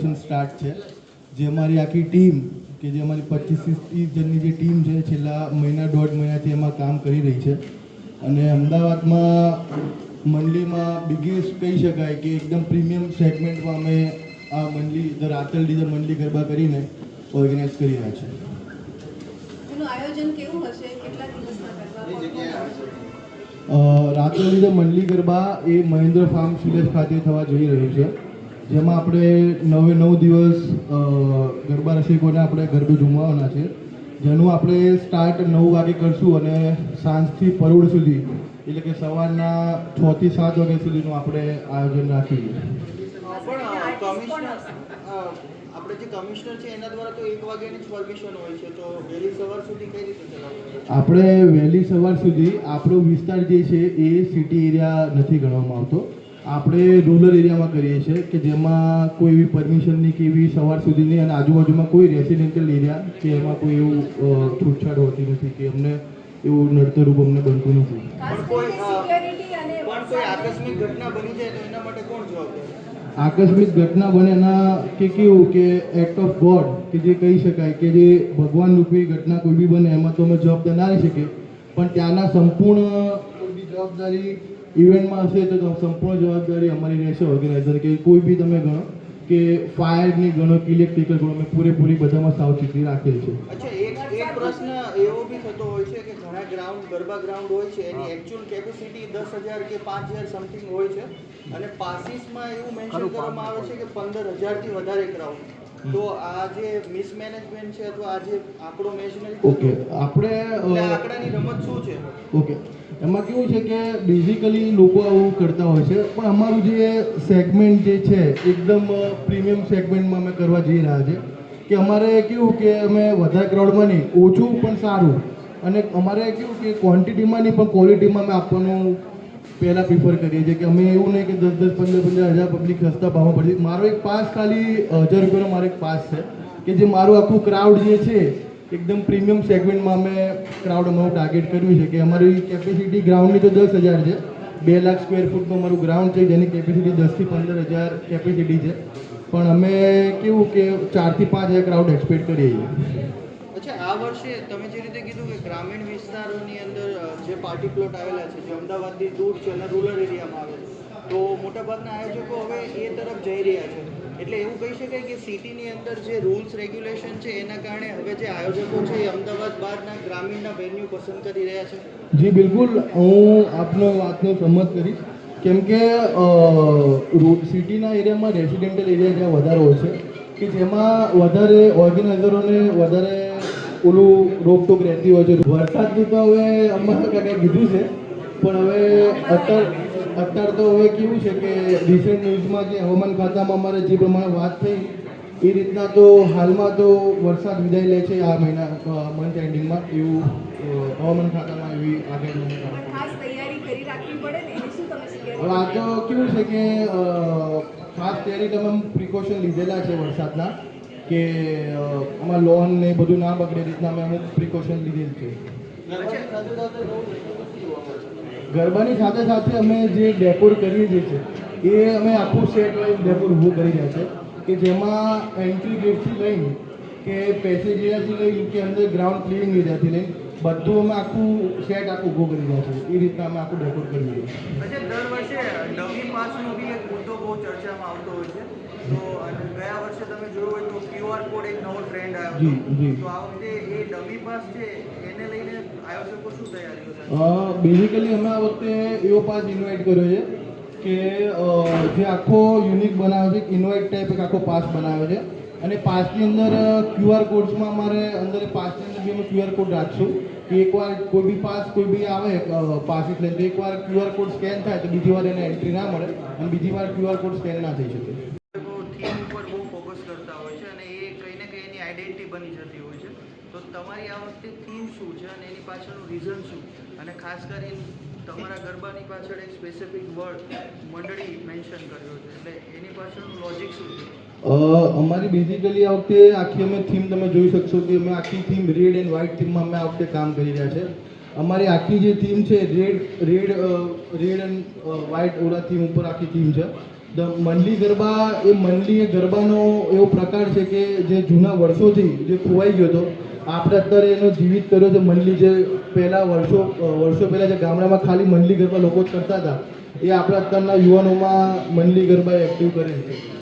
Preparation start છે. જે અમારી આખી ટીમ કે જે અમારી પચીસ ત્રીસ જણની જે ટીમ છે છેલ્લા મહિના દોઢ મહિનાથી એમાં કામ કરી રહી છે. અને અમદાવાદમાં મંડલીમાં બિગેસ્ટ કહી શકાય કે એકદમ પ્રીમિયમ સેગમેન્ટમાં અમે આ મંડલી ધ રાતલ ડીઝર મંડલી ગરબા કરીને ઓર્ગેનાઇઝ કરી રહ્યા છે. એનું આયોજન કેવું હશે? કેટલા દિવસના મંડલી ગરબા એ મહેન્દ્ર ફાર્મ વિલેજ ખાતે થવા જઈ રહ્યું છે. જેમાં આપણે નવે નવ દિવસ ગરબા રસિકોને આપણે ગરબે ઝૂમવાના છે. જેનું આપણે સ્ટાર્ટ નવ વાગે કરશું અને સાંજથી પરોળ સુધી એટલે કે સવારના છ થી સાત વાગ્યા સુધીનું આપણે આયોજન રાખીએ. પણ આપણે જે કમિશનર છે એના દ્વારા તો એક વાગ્યાની જ પરમિશન હોય છે તો વહેલી સવાર સુધી કઈ રીતે ચલાવવું આપણે વહેલી સવાર સુધી આપણો વિસ્તાર જે છે એ સિટી એરિયા નથી ગણવામાં આવતો. આપણે રૂરલ એરિયામાં કરીએ છીએ કે જેમાં કોઈ એવી પરમિશનની કે એવી સવાર સુધીની અને આજુબાજુમાં કોઈ રેસિડેન્શિયલ એરિયા કે એમાં કોઈ એવું છૂટછાટ હોતી નથી કે અમને એવું નડતરરૂપ અમને બનતું નથી. ખાસ પણ કોઈ, કરીને અ, સિક્યોરિટી અને પણ કોઈ વરસાદની- આકસ્મિક ઘટના બની જાય તો એના માટે કોણ જવાબદાર આકસ્મિક ઘટના બને એના કે કેવું કે એક્ટ ઓફ ગોડ કે જે કહી શકાય કે જે ભગવાન રૂપી ઘટના કોઈ બી બને એમાં તો અમે જવાબદાર ના રહી શકીએ. પણ ત્યાંના સંપૂર્ણ કોઈ બી જવાબદારી ઇવેન્ટમાં હશે તો સંપૂર્ણ જવાબદારી અમારી રહેશે ઓર્ગેનાઇઝર કે કોઈ બી તમે ગણો કે ફાયરની ગણો કે ઇલેક્ટ્રિકલ ગણો અમે પૂરેપૂરી બધામાં સાવચેતી રાખેલ છે. અચ્છા એક એક પ્રશ્ન એવો બી થતો હોય છે કે ઘણા ગ્રાઉન્ડ ગરબા ગ્રાઉન્ડ હોય છે એની એકચ્યુઅલ કેપેસિટી દસ હજાર કે પાંચ હજાર સમથિંગ હોય છે. અને પાસીસમાં એવું મેન્શન કરવામાં આવે છે કે પંદર હજારથી વધારે ક્રાઉડ તો આ જે મિસમેનેજમેન્ટ છે અથવા આ જે આંકડો મેનેજમેન્ટ ઓકે આપણે આંકડાની રમત શું છે? ઓકે એમાં કેવું છે કે બેઝિકલી લોકો આવું કરતા હોય છે પણ અમારું જે સેગમેન્ટ જે છે એકદમ પ્રીમિયમ સેગમેન્ટમાં અમે કરવા જઈ રહ્યા છે કે અમારે કેવું કે અમે વધારે ક્રાઉડમાં નહીં ઓછું પણ સારું અને અમારે કેવું કે ક્વોન્ટિટીમાં નહીં પણ ક્વોલિટીમાં અમે આપવાનું પહેલાં પ્રિફર કરીએ છીએ કે અમે એવું નહીં કે દસ દસ, પંદર પંદર હજાર પબ્લિક સસ્તા ભાવમાં પડશે મારો એક પાસ ખાલી હજાર રૂપિયાનો મારો એક પાસ છે કે જે મારું આખું ક્રાઉડ જે છે, એકદમ પ્રીમિયમ સેગમેન્ટમાં અમે ક્રાઉડ અમારું ટાર્ગેટ કર્યું છે કે અમારી કેપેસિટી ગ્રાઉન્ડની તો દસ હજાર છે. બે લાખ સ્ક્વેર ફૂટનું અમારું ગ્રાઉન્ડ છે, જેની કેપેસિટી દસથી પંદર હજાર કેપેસિટી છે. પણ અમે કેવું કે ચારથી પાંચ હજાર ક્રાઉડ એક્સપેક્ટ કરીએ છીએ. અચ્છા આ વર્ષે તમે જે રીતે કીધું કે ગ્રામીણ વિસ્તારોની અંદર જે પાર્ટી પ્લોટ આવેલા છે, જે અમદાવાદથી દૂર છે અને રૂરલ એરિયામાં આવે છે, તો મોટાભાગના આયોજકો હવે એ તરફ જઈ રહ્યા છે. એટલે એવું કહી શકાય કે સિટીની અંદર જે રૂલ્સ રેગ્યુલેશન છે, એના કારણે હવે જે આયોજકો છે એ અમદાવાદ બહારના ગ્રામીણના વેન્યુ પસંદ કરી રહ્યા છે. જી, બિલકુલ. હું આપનો વાતનો સંમત કરીશ. કેમ કે સિટીના એરિયામાં રેસિડેન્ટલ એરિયા જ્યાં વધારે હોય છે, કે જેમાં વધારે ઓર્ગેનાઇઝરોને વધારે ઓલું રોકટોક રહેતી હોય છે. વરસાદનું તો હવે અમારા કાંઈ કીધું છે. પણ હવે અત્યાર અત્યારે તો હવે કેવું છે કે રિસેન્ટ ન્યૂઝમાં કે હવામાન ખાતામાં અમારે જે પ્રમાણે વાત થઈ એ રીતના તો હાલમાં તો વરસાદ વિદાય લે છે આ મહિના મંથ એન્ડિંગમાં એવું હવામાન ખાતામાં એવી આગાહી તમે હવે આ તો કેવું છે કે ખાસ તૈયારી તમામ પ્રિકોશન લીધેલા છે વરસાદના. કે આમાં લોન ને બધું ના બગડે રીતના અમે અમુક પ્રિકોશન લીધેલ છે. ગરબાની સાથે સાથે અમે જે ડેકોર કરીએ છીએ છે, એ અમે આખું સેટ વાઇઝ ડેકોર ઊભું કરી રહ્યા છે, કે જેમાં એન્ટ્રી ગેટથી લઈને કે પેસેજ એરિયાથી લઈને કે અંદર ગ્રાઉન્ડ ક્લિનિંગ એરિયાથી લઈને બધું અમે આખું સેટ આખું ઊભું કરી રહ્યા છે. એ રીતના અમે આખું ડેકોર કરી રહ્યા છીએ. દર વર્ષે નવી પાસનો બી એક મુદ્દો બહુ ચર્ચામાં આવતો હોય છે. તો ગયા વર્ષે તમે જોયું હોય તો ક્યુઆર કોડ એક નવો ટ્રેન્ડ આવ્યો. તો આ વખતે એ ડમી પાસ છે એને લઈને આવ્યો છે કોઈ શું તૈયારીઓ બેઝિકલી અમે આ વખતે એવો પાસ ઇન્વાઇટ કર્યો છે કે જે આખો યુનિક બનાવ્યો છે ઇન્વાઇટ ટાઈપ એક આખો પાસ બનાવ્યો છે. અને પાસની અંદર ક્યુઆર કોડ્સમાં અમારે અંદર પાસની અંદર બી અમે ક્યુઆર કોડ રાખશું. કે એકવાર કોઈ બી પાસ કોઈ બી આવે પાસ લઈને તો એકવાર ક્યુઆર કોડ સ્કેન થાય તો બીજી વાર એને એન્ટ્રી ના મળે અને બીજી વાર ક્યુઆર કોડ સ્કેન ના થઈ શકે લોકો થીમ ઉપર બહુ ફોકસ કરતા હોય છે અને એ કંઈ ને કંઈ એની આઈડેન્ટિટી બની જતી હોય છે. તો તમારી આ વખતે થીમ શું છે અને એની પાછળનું રીઝન શું? અને ખાસ કરીને તમારા ગરબાની પાછળ એક સ્પેસિફિક વર્ડ મંડળી મેન્શન કર્યો છે. એટલે એની પાછળનું લોજિક શું છે? અમારી બેઝિકલી આ વખતે આખી અમે થીમ તમે જોઈ શકશો કે અમે આખી થીમ રેડ એન્ડ વ્હાઇટ થીમમાં અમે આ વખતે કામ કરી રહ્યા છે. અમારી આખી જે થીમ છે red red red and white Ola theme ઉપર આખી થીમ છે. મંડલી ગરબા એ મંડલી ગરબાનો એવો પ્રકાર છે કે જે જૂના વર્ષોથી જે ખોવાઈ ગયો હતો. આપણે અત્યારે એનો જીવિત કર્યો છે મંડલી જે પહેલાં વર્ષો વર્ષો પહેલાં જે ગામડામાં ખાલી મંડલી ગરબા લોકો કરતા હતા. એ આપણા અત્યારના યુવાનોમાં મંડલી ગરબા એક્ટિવ કરે છે.